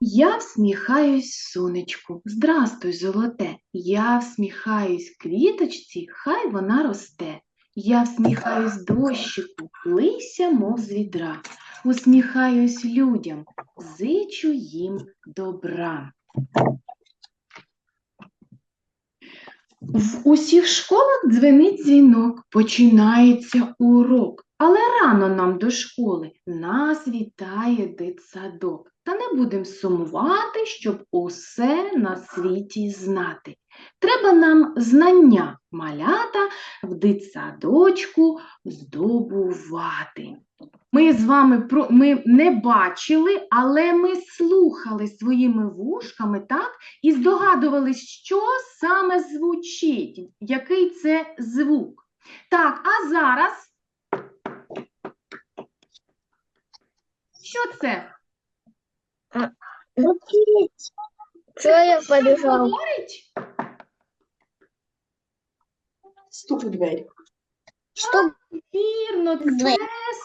Я всміхаюсь сонечку, здрастуй, золоте. Я всміхаюсь квіточці, хай вона росте. Я всміхаюсь дощику, лися, мов з відра. Усміхаюсь людям, зичу їм добра. В усіх школах дзвенить дзвінок, починається урок. Але рано нам до школи нас вітає дитсадок. Та не будем сумувати, щоб усе на світі знати. Треба нам знання малята в дитсадочку здобувати. Ми з вами ми не бачили, але ми слухали своїми вушками, так? І здогадувались, що саме звучить, який це звук. Так, а зараз. Що це? Что я побежал? Говорить? Стук в двері. Что? Вірно, це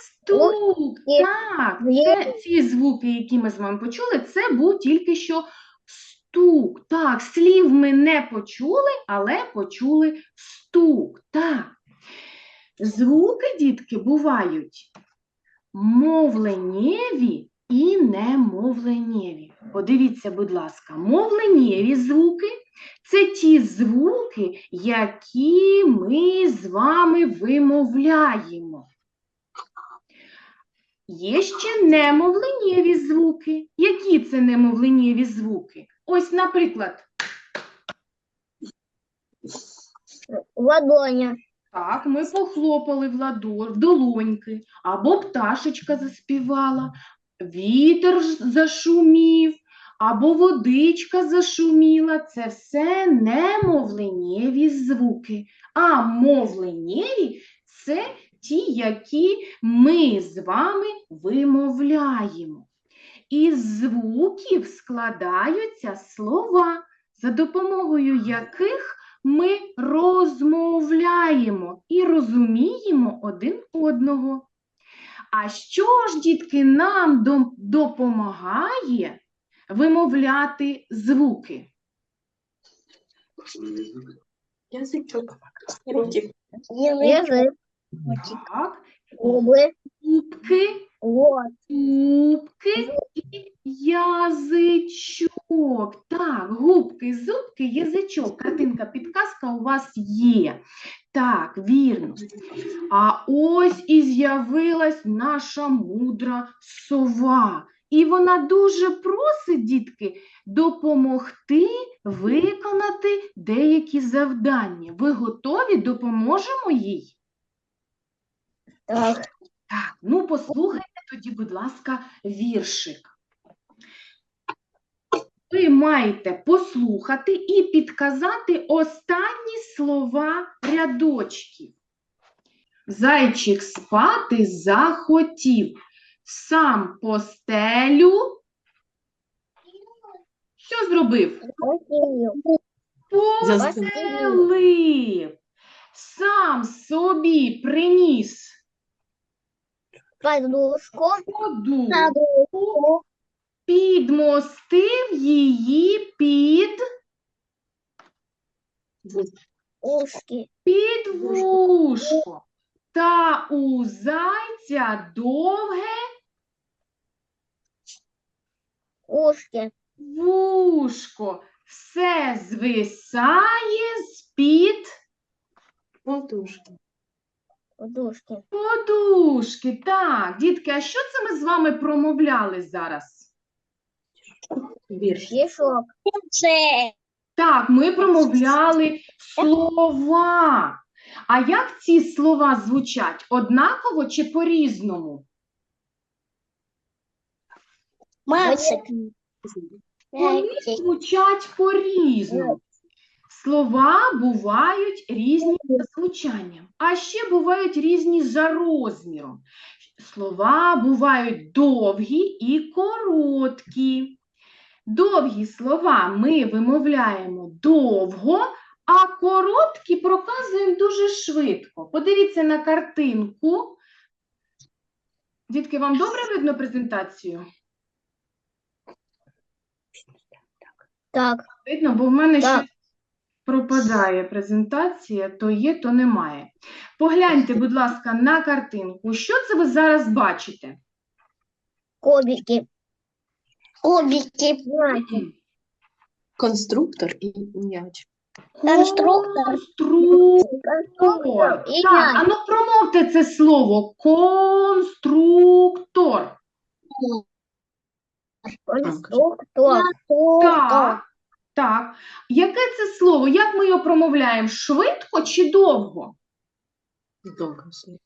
стук. Так, це, ці звуки, які ми з вами почули, це був тільки що стук. Так, слів ми не почули, але почули стук. Так. Звуки, дітки, бувають мовленнєві і немовленєві. Подивіться, будь ласка, мовленєві звуки це ті звуки, які ми з вами вимовляємо. Є ще немовленєві звуки. Які це немовленєві звуки? Ось, наприклад, Ладоня. так, ми похлопали в ладор, в долоньки, або пташечка заспівала, вітер зашумів, або водичка зашуміла. Це все немовленєві звуки. А мовленєві це ті, які ми з вами вимовляємо. Із звуків складаються слова, за допомогою яких ми розмовляємо і розуміємо один одного. А що ж, дітки, нам допомагає вимовляти звуки? Язичок. Ротик. Так, губки, губки і язичок. Так, губки, зубки, язичок. Картинка, підказка у вас є. Так, вірно. А ось і з'явилась наша мудра сова. І вона дуже просить, дітки, допомогти виконати деякі завдання. Ви готові? Допоможемо їй? Так. Так, ну послухайте тоді, будь ласка, віршик. Ви маєте послухати і підказати останні слова рядочків. Зайчик спати захотів, сам постелю. Що зробив? Постелив. Сам собі приніс Подушку. Подушку. Підмостив її під, Ушки. під вушко. Та у зайця довге Ушки. вушко. Все звисає з-під Подушки. Подушки. подушки. Так, дітки, а що це ми з вами промовляли зараз? Вірш. Мешок. Так, ми промовляли слова. А як ці слова звучать? Однаково чи по-різному? Мальчик. Вони звучать по-різному. Слова бувають різні за звучанням, а ще бувають різні за розміром. Слова бувають довгі і короткі. Довгі слова ми вимовляємо довго, а короткі проказуємо дуже швидко. Подивіться на картинку. Дітки, вам добре видно презентацію? Так. Видно, бо в мене Так. щось пропадає презентація, то є, то немає. Погляньте, будь ласка, на картинку. Що це ви зараз бачите? Кубики. Кубики. Конструктор і м'яч. Конструктор. Конструктор. І Так, м'яч. а ну промовте це слово. Конструктор. Конструктор. Так, так. Яке це слово? Як ми його промовляємо? Швидко чи довго? Довго слово.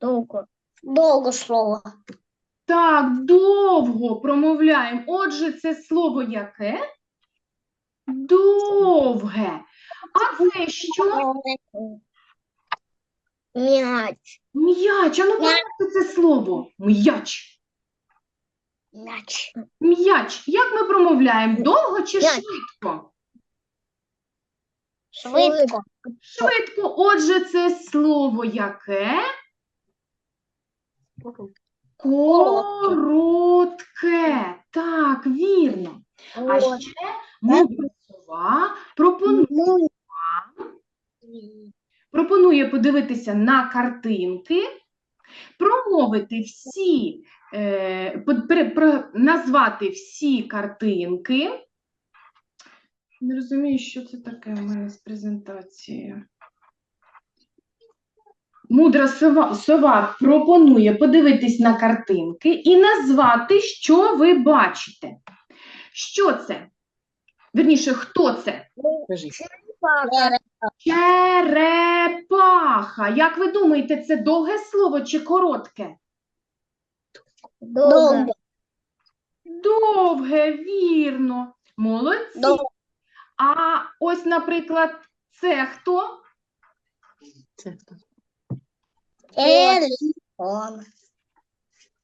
Долго. Долго слово. Так, довго промовляємо. Отже, це слово яке? Довге. А це що? Мяч. М'яч. А ну М'яч. це слово. М'яч. Мяч. М'яч. Як ми промовляємо? Довго чи М'яч. швидко? Швидко. Швидко. Отже, це слово яке? Коротке. Так, вірно. А ще мудра сова пропонує, Ну, пропонує подивитися на картинки, промовити всі, е, про- назвати всі картинки. Не розумію, що це таке у мене з презентацією. Мудра сова, сова пропонує подивитись на картинки і назвати, що ви бачите. Що це? Вірніше, хто це? Кажи. Черепаха. Як ви думаєте, це довге слово чи коротке? Долго. Довге, вірно. Молодці. Довго. А ось, наприклад, це хто? Це хто? Телефон.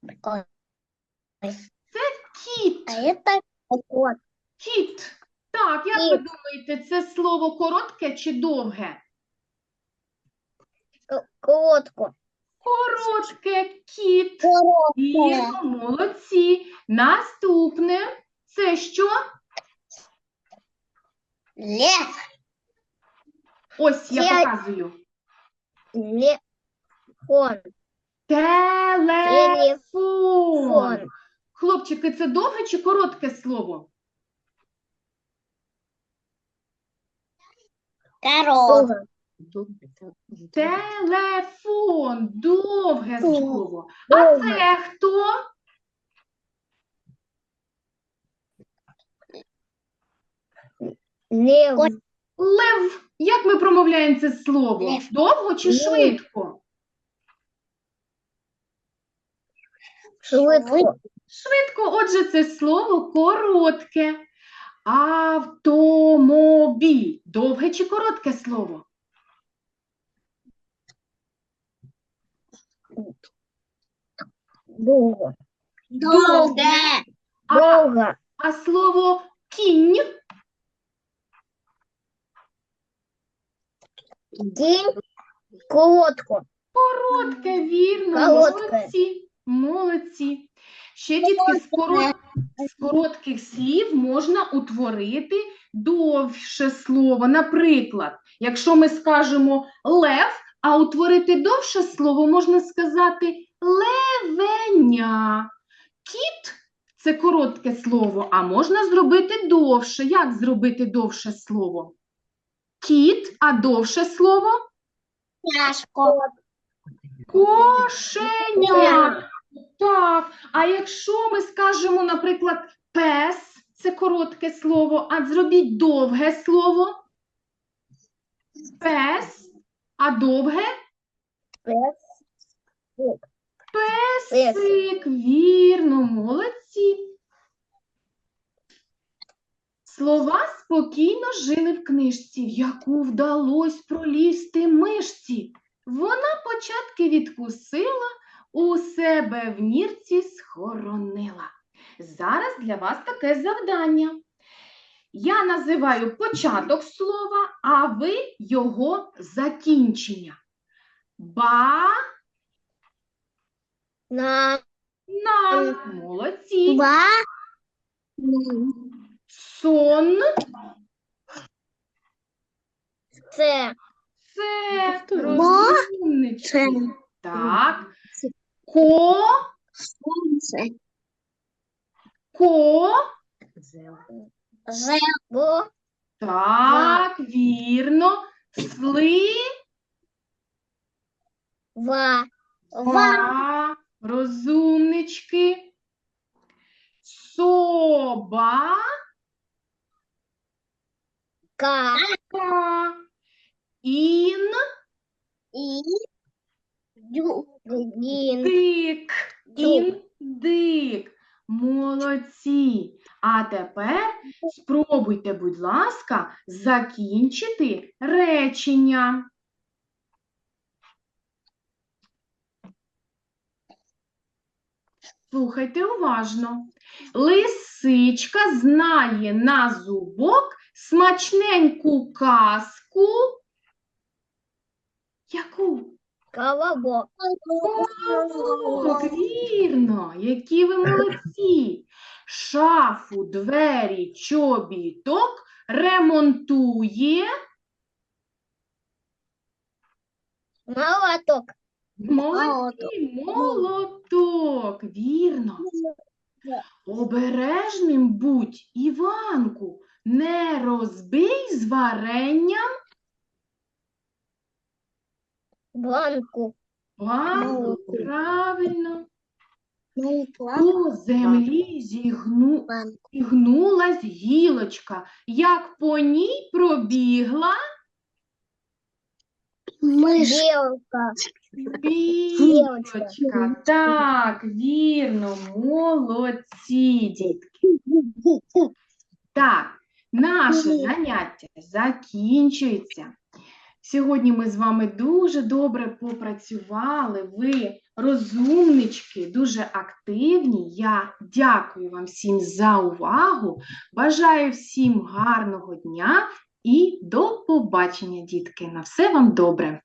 Прикольно. Кіт. А это кот. Кіт. Так, як ви думаєте, це слово коротке чи довге? К- Котку. Коротке, кіт. Вірно, молодці. Наступне це що? Лев. Ось я Це- показую. Телефон. Телефон. Телефон. Хлопчики, це довге чи коротке слово? Корова. Телефон. Довге Довге. слово. А Довге. це хто? Лев. Лев. Як ми промовляємо це слово? Лев. Довго чи Лев. швидко? Швидко. Швидко, отже, це слово коротке. Автомобіль. Довге чи коротке слово? Долго. Долго. А, Долго. а слово кінь? День. Колодку. Коротке, вірно, Коротке. молодці, молодці. Ще дітки з, корот... з коротких слів можна утворити довше слово. Наприклад, якщо ми скажемо лев, а утворити довше слово можна сказати левеня. Кіт це коротке слово, а можна зробити довше. Як зробити довше слово? Кіт, а довше слово? Кошеня. Так, а якщо ми скажемо, наприклад, пес, це коротке слово, а зробіть довге слово. Пес, а довге Пес. песик. Вірно, молодці. Слова спокійно жили в книжці, в яку вдалось пролізти мишці. Вона початки відкусила, у себе в нірці схоронила. Зараз для вас таке завдання. Я називаю початок слова, а ви його закінчення. Ба, На. на, молодці. Ба. Сон Це. це розумнички. Це. Так. Ко, Сонце. ко. Зело. Так, вірно. Сли, Ва. Ва. Розумнички. Соба. Ка. Ка. Ін. І. Дю. Дін. Дик. Індик. Молодці. А тепер спробуйте, будь ласка, закінчити речення. Слухайте уважно. Лисичка знає на зубок смачненьку казку. Яку? Колобок. Колобок, вірно, які ви молодці. Шафу, двері, чобіток ремонтує. Молоток. Молодці, молоток, вірно. Обережним будь, Іванку, не розбий з варенням Банку. банку. Правильно. По землі зігну... Зігнулась гілочка, як по ній пробігла Белка. білочка. Так, вірно, молодці, дітки. Так, наше заняття закінчується. Сьогодні ми з вами дуже добре попрацювали. Ви розумнички, дуже активні. Я дякую вам всім за увагу. Бажаю всім гарного дня і до побачення, дітки. На все вам добре.